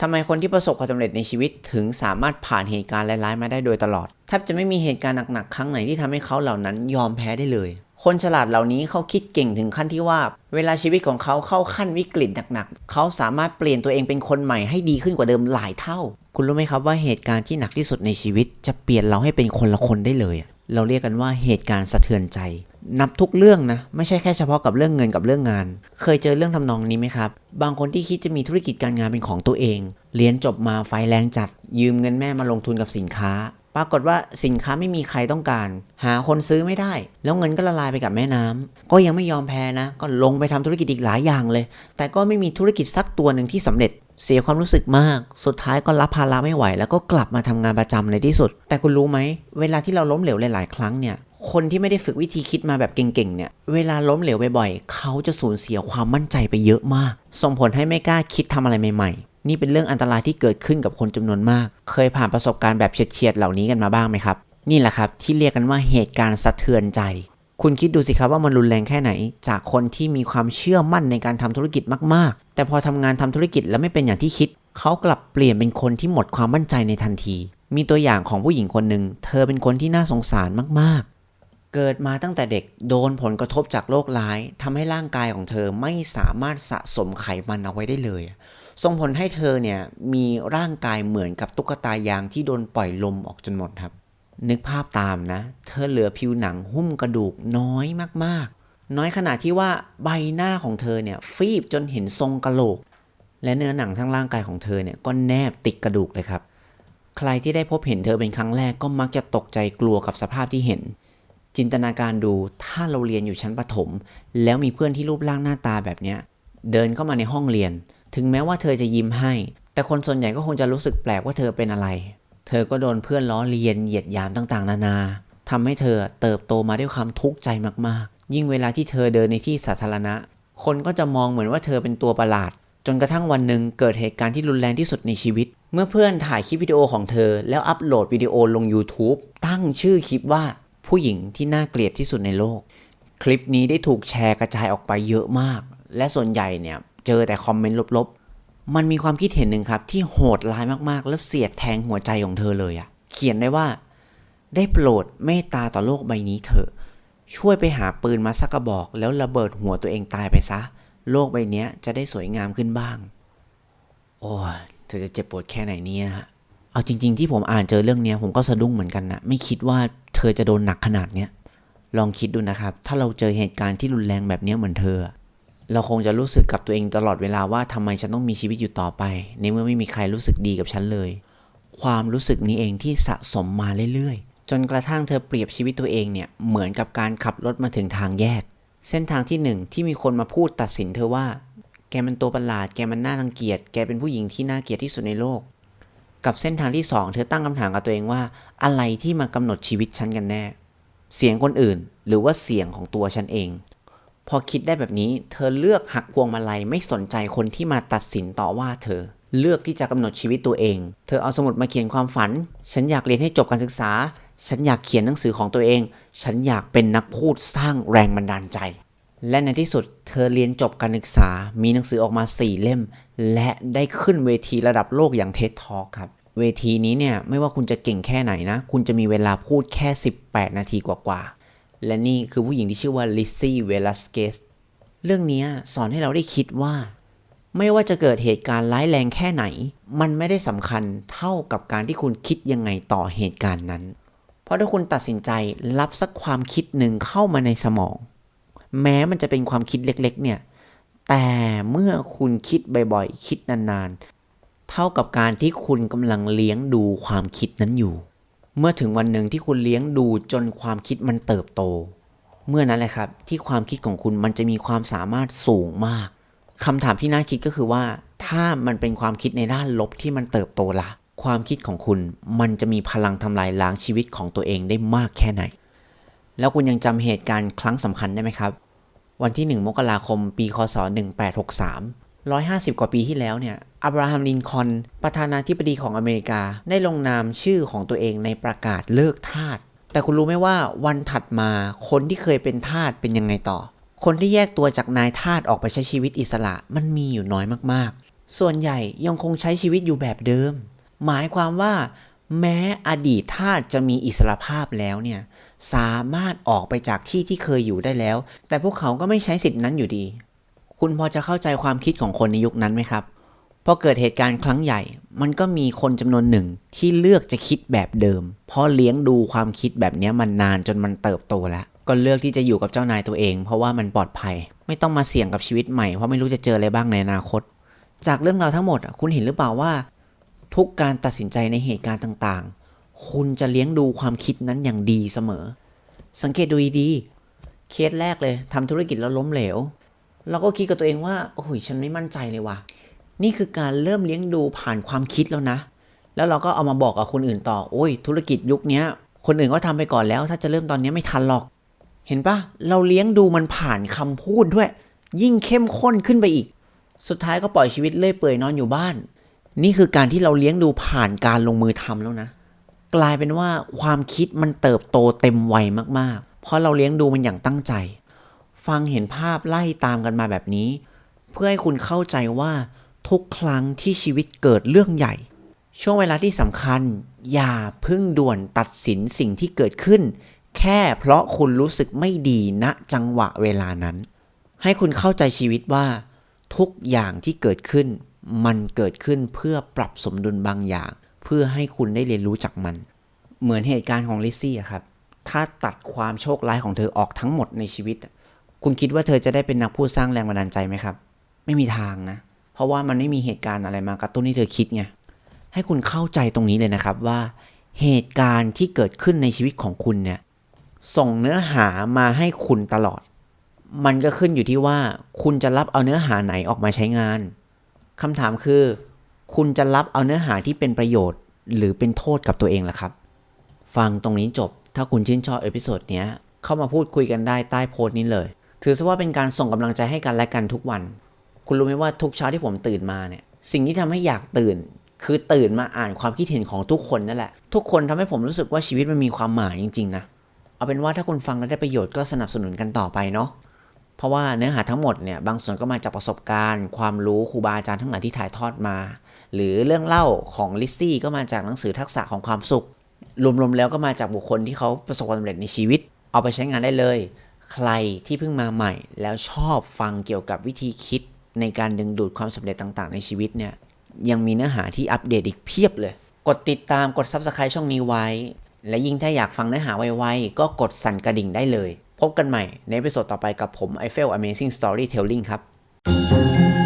ทำไมคนที่ประสบความสำเร็จในชีวิตถึงสามารถผ่านเหตุการณ์ร้ายๆมาได้โดยตลอดแทบจะไม่มีเหตุการณ์หนักๆครั้งไหนที่ทำให้เขาเหล่านั้นยอมแพ้ได้เลย คนฉลาดเหล่านี้เขาคิดเก่งถึงขั้นที่ว่า เวลาชีวิตของเขาเข้าขั้นวิกฤตหนักๆ เขาสามารถเปลี่ยนตัวเองเป็นคนใหม่ให้ดีขึ้นกว่าเดิมหลายเท่า คุณรู้ไหมครับว่าเหตุการณ์ที่หนักที่สุดในชีวิต จะเปลี่ยนเราให้เป็นคนละคนได้เลย เราเรียกกันว่าเหตุการณ์สะเทือนใจ นับทุกเรื่องนะ ไม่ใช่แค่เฉพาะกับเรื่องเงินกับเรื่องงาน เคยเจอเรื่องทำนองนี้ไหมครับ บางคนที่คิดจะมีธุรกิจการงานเป็นของตัวเอง เรียนจบมาไฟแรงจัด ยืมเงินแม่มาลงทุนกับสินค้า ปรากฏว่าสินค้าไม่มีใครต้องการ หาคนซื้อไม่ได้ แล้วเงินก็ละลายไปกับแม่น้ำก็ยังไม่ยอมแพ้นะ ก็ลงไปทำธุรกิจอีกหลายอย่างเลย แต่ก็ไม่มีธุรกิจสักตัวหนึ่งที่สำเร็จเสียความรู้สึกมาก สุดท้ายก็รับภาระไม่ไหว แล้วก็กลับมาทำงานประจำในที่สุด แต่คุณรู้ไหม เวลาที่เราล้มเหลวหลาย ๆ ครั้งเนี่ย คนที่ไม่ได้ฝึกวิธีคิดมาแบบเก่งๆเนี่ย เวลาล้มเหลวบ่อยๆเขาจะสูญเสียความมั่นใจไปเยอะมาก ส่งผลให้ไม่กล้าคิดทำอะไรใหม่ๆ นี่เป็นเรื่องอันตรายที่เกิดขึ้นกับคนจำนวนมาก เคยผ่านประสบการณ์แบบเฉียดๆเหล่านี้กันมาบ้างไหมครับ นี่แหละครับที่เรียกกันว่าเหตุการณ์สะเทือนใจ คุณคิดดูสิครับว่ามันรุนแรงแค่ไหน จากคนที่มีความเชื่อมั่นในการทำธุรกิจมากๆ แต่พอทำงานทำธุรกิจแล้วไม่เป็นอย่างที่คิดเขากลับเปลี่ยนเป็นคนที่หมดความมั่นใจในทันที มีตัวอย่างของผู้หญิงคนหนึ่ง เธอเป็นคนที่น่าสงสารมาก เกิดมาตั้งแต่เด็กโดนผลกระทบจากโรคร้ายทำให้ร่างกายของเธอไม่สามารถสะสมไขมันเอาไว้ได้เลย ส่งผลให้เธอเนี่ยมีร่างกายเหมือนกับตุ๊กตายางที่โดนปล่อยลมออกจนหมดครับ นึกภาพตามนะ เธอเหลือผิวหนังหุ้มกระดูกน้อยมากๆ น้อยขนาดที่ว่าใบหน้าของเธอเนี่ยฟีบจนเห็นทรงกระโหลก และเนื้อหนังทั้งร่างกายของเธอเนี่ยก็แนบติดกระดูกเลยครับ ใครที่ได้พบเห็นเธอเป็นครั้งแรกก็มักจะตกใจกลัวกับสภาพที่เห็น จินตนาการดูถ้าเราเรียนอยู่ชั้นประถม แล้วมีเพื่อนที่รูปร่างหน้าตาแบบเนี้ยเดินเข้ามาในห้องเรียน ถึงแม้ว่าเธอจะยิ้มให้ แต่คนส่วนใหญ่ก็คงจะรู้สึกแปลกว่าเธอเป็นอะไร เธอก็โดนเพื่อนล้อเลียนเหยียดยามต่างๆ นานาทำให้เธอเติบโตมาด้วยความทุกข์ใจมากๆ ยิ่งเวลาที่เธอเดินในที่สาธารณะ คนก็จะมองเหมือนว่าเธอเป็นตัวประหลาด จนกระทั่งวันหนึ่งเกิดเหตุการณ์ที่รุนแรงที่สุดในชีวิต เมื่อเพื่อนถ่ายคลิปวิดีโอของเธอ แล้วอัปโหลดวิดีโอลง YouTube ตั้งชื่อคลิปว่า ผู้หญิงที่น่าเกลียดที่สุดในโลก คลิปนี้ได้ถูกแชร์กระจายออกไปเยอะมาก และส่วนใหญ่เนี่ยเจอแต่คอมเมนต์ลบๆ มันมีความคิดเห็นหนึ่งครับ ที่โหดร้ายมากๆ และเสียดแทงหัวใจของเธอเลยอะเขียนได้ว่า ได้โปรดเมตตาต่อโลกใบนี้เถอะ ช่วยไปหาปืนมาสักกระบอก แล้วระเบิดหัวตัวเองตายไปซะ โลกใบนี้จะได้สวยงามขึ้นบ้าง โอ้เธอจะเจ็บปวดแค่ไหนเนี่ยเอาจริง ๆ ที่ผมอ่านเจอเรื่องเนี้ยผมก็สะดุ้งเหมือนกันนะไม่คิดว่า เธอจะโดนหนักขนาดเนี้ยลองคิดดูนะครับ ถ้าเราเจอเหตุการณ์ที่รุนแรงแบบนี้เหมือนเธอ เราคงจะรู้สึกกับตัวเองตลอดเวลาว่าทำไมฉันต้องมีชีวิตอยู่ต่อไป ในเมื่อไม่มีใครรู้สึกดีกับฉันเลย ความรู้สึกนี้เองที่สะสมมาเรื่อยๆ จนกระทั่งเธอเปรียบชีวิตตัวเองเนี่ยเหมือนกับการขับรถมาถึงทางแยก เส้นทางที่หนึ่งที่มีคนมาพูดตัดสินเธอว่า แกมันตัวประหลาด แกมันน่ารังเกียจ แกเป็นผู้หญิงที่น่าเกลียดที่สุดในโลก กับเส้นทางที่สองเธอตั้งคำถามกับตัวเองว่า อะไรที่มากำหนดชีวิตฉันกันแน่ เสียงคนอื่น หรือว่าเสียงของตัวฉันเอง พอคิดได้แบบนี้ เธอเลือกหักพวงมาลัยไม่สนใจคนที่มาตัดสินต่อว่าเธอ เลือกที่จะกำหนดชีวิตตัวเอง เธอเอาสมุดมาเขียนความฝัน ฉันอยากเรียนให้จบการศึกษา ฉันอยากเขียนหนังสือของตัวเอง ฉันอยากเป็นนักพูดสร้างแรงบันดาลใจ และในที่สุดเธอเรียนจบการศึกษา มีหนังสือออกมา 4 เล่ม และได้ขึ้นเวทีระดับโลกอย่างเท็ดทอครับ เวทีนี้เนี่ยไม่ว่าคุณจะเก่งแค่ไหนนะ คุณจะมีเวลาพูดแค่ 18 นาทีกว่าๆ และนี่คือผู้หญิงที่ชื่อว่าลิซซี่เวลัสเกสเรื่องนี้สอนให้เราได้คิดว่า ไม่ว่าจะเกิดเหตุการณ์ร้ายแรงแค่ไหน มันไม่ได้สำคัญเท่ากับการที่คุณคิดยังไงต่อเหตุการณ์นั้น เพราะถ้าคุณตัดสินใจรับสักความคิดหนึ่งเข้ามาในสมอง แม้มันจะเป็นความคิดเล็ก ๆ เนี่ย แต่เมื่อคุณคิดบ่อยๆ คิดนานๆ เท่ากับการที่คุณกำลังเลี้ยงดูความคิดนั้นอยู่ เมื่อถึงวันหนึ่งที่คุณเลี้ยงดูจนความคิดมันเติบโต เมื่อนั้นแหละครับ ที่ความคิดของคุณมันจะมีความสามารถสูงมากคำถามที่น่าคิดก็คือว่า ถ้ามันเป็นความคิดในด้านลบที่มันเติบโตละความคิดของคุณมันจะมีพลังทำลายล้างชีวิตของตัวเองได้มากแค่ไหน แล้วคุณยังจำเหตุการณ์ครั้งสำคัญได้ไหมครับ วันที่ 1 มกราคม ปี คศ 1863 150 กว่าปีที่แล้วเนี่ย อับราฮัม ลินคอน ประธานาธิบดีของอเมริกา ได้ลงนามชื่อของตัวเองในประกาศเลิกทาส แต่คุณรู้ไหมว่าวันถัดมาคนที่เคยเป็นทาสเป็นยังไงต่อ คนที่แยกตัวจากนายทาสออกไปใช้ชีวิตอิสระมันมีอยู่น้อยมากๆ ส่วนใหญ่ยังคงใช้ชีวิตอยู่แบบเดิม หมายความว่า แม้อดีตทาสจะมีอิสรภาพแล้วเนี่ยสามารถออกไปจากที่ที่เคยอยู่ได้แล้ว แต่พวกเขาก็ไม่ใช้สิทธินั้นอยู่ดี คุณพอจะเข้าใจความคิดของคนในยุคนั้นไหมครับพอเกิดเหตุการณ์ครั้งใหญ่ มันก็มีคนจำนวนหนึ่งที่เลือกจะคิดแบบเดิม เพราะเลี้ยงดูความคิดแบบนี้มันนานจนมันเติบโตแล้ว ก็เลือกที่จะอยู่กับเจ้านายตัวเอง เพราะว่ามันปลอดภัย ไม่ต้องมาเสี่ยงกับชีวิตใหม่ เพราะไม่รู้จะเจออะไรบ้างในอนาคต จากเรื่องราวทั้งหมด คุณเห็นหรือเปล่าว่า ทุกการตัดสินใจในเหตุการณ์ต่างๆ คุณจะเลี้ยงดูความคิดนั้นอย่างดีเสมอ สังเกตดูดีๆเคสแรกเลยทำธุรกิจแล้วล้มเหลว เราก็คิดกับตัวเองว่า โอ้ยฉันไม่มั่นใจเลยว่ะ นี่คือการเริ่มเลี้ยงดูผ่านความคิดแล้วนะ แล้วเราก็เอามาบอกกับคนอื่นต่อ โอ้ย ธุรกิจยุคนี้คนอื่นก็ทำไปก่อนแล้ว ถ้าจะเริ่มตอนนี้ไม่ทันหรอก เห็นปะเราเลี้ยงดูมันผ่านคำพูดด้วย ยิ่งเข้มข้นขึ้นไปอีก สุดท้ายก็ปล่อยชีวิตเลื่อยเปื่อยนอนอยู่บ้าน นี่คือการที่เราเลี้ยงดูผ่านการลงมือทำแล้วนะ กลายเป็นว่าความคิดมันเติบโตเต็มวัยมากๆ เพราะเราเลี้ยงดูมันอย่างตั้งใจ ฟังเห็นภาพไล่ตามกันมาแบบนี้ เพื่อให้คุณเข้าใจว่าทุกครั้งที่ชีวิตเกิดเรื่องใหญ่ ช่วงเวลาที่สำคัญ อย่าเพึ่งด่วนตัดสินสิ่งที่เกิดขึ้น แค่เพราะคุณรู้สึกไม่ดีณจังหวะเวลานั้น ให้คุณเข้าใจชีวิตว่า ทุกอย่างที่เกิดขึ้น มันเกิดขึ้นเพื่อปรับสมดุลบางอย่าง เพื่อให้คุณได้เรียนรู้จากมัน เหมือนเหตุการณ์ของลิซซี่อะครับ ถ้าตัดความโชคร้ายของเธอออกทั้งหมดในชีวิต คุณคิดว่าเธอจะได้เป็นนักพูดสร้างแรงบันดาลใจไหมครับ ไม่มีทางนะ เพราะว่ามันไม่มีเหตุการณ์อะไรมากระตุ้นให้เธอคิดไง ให้คุณเข้าใจตรงนี้เลยนะครับว่า เหตุการณ์ที่เกิดขึ้นในชีวิตของคุณเนี่ย ส่งเนื้อหามาให้คุณตลอด มันก็ขึ้นอยู่ที่ว่าคุณจะรับเอาเนื้อหาไหนออกมาใช้งาน คำถามคือ คุณจะรับเอาเนื้อหาที่เป็นประโยชน์ หรือเป็นโทษกับตัวเองล่ะครับ ฟังตรงนี้จบ ถ้าคุณชื่นชอบเอพิโซดเนี้ย เข้ามาพูดคุยกันได้ใต้โพสต์นี้เลย ถือซะว่าเป็นการส่งกำลังใจให้กันและกันทุกวัน คุณรู้ไหมว่าทุกเช้าที่ผมตื่นมาเนี่ย สิ่งที่ทำให้อยากตื่น คือตื่นมาอ่านความคิดเห็นของทุกคนนั่นแหละ ทุกคนทำให้ผมรู้สึกว่าชีวิตมันมีความหมายจริงๆนะ เอาเป็นว่าถ้าคุณฟังแล้วได้ประโยชน์ก็สนับสนุนกันต่อไปเนาะ เพราะว่าเนื้อหาทั้งหมดเนี่ยบางส่วนก็มาจากประสบการณ์ ความรู้ครูบาอาจารย์ทั้งหลายที่ถ่ายทอดมา หรือเรื่องเล่าของลิซซี่ก็มาจากหนังสือทักษะของความสุข รวมๆแล้วก็มาจากบุคคลที่เขาประสบความสำเร็จในชีวิต เอาไปใช้งานได้เลย ใครที่เพิ่งมาใหม่ แล้วชอบฟังเกี่ยวกับวิธีคิด ในการดึงดูดความสำเร็จต่าง ๆ ในชีวิตเนี่ยยังมีเนื้อหาที่อัปเดตอีกเพียบเลย กดติดตามกด Subscribe ช่องนี้ไว้ และยิ่งถ้าอยากฟังเนื้อหาไวๆก็กดสั่นกระดิ่งได้เลย พบกันใหม่ในเอพิโซดต่อไปกับผม i f e l Amazing Storytelling ครับ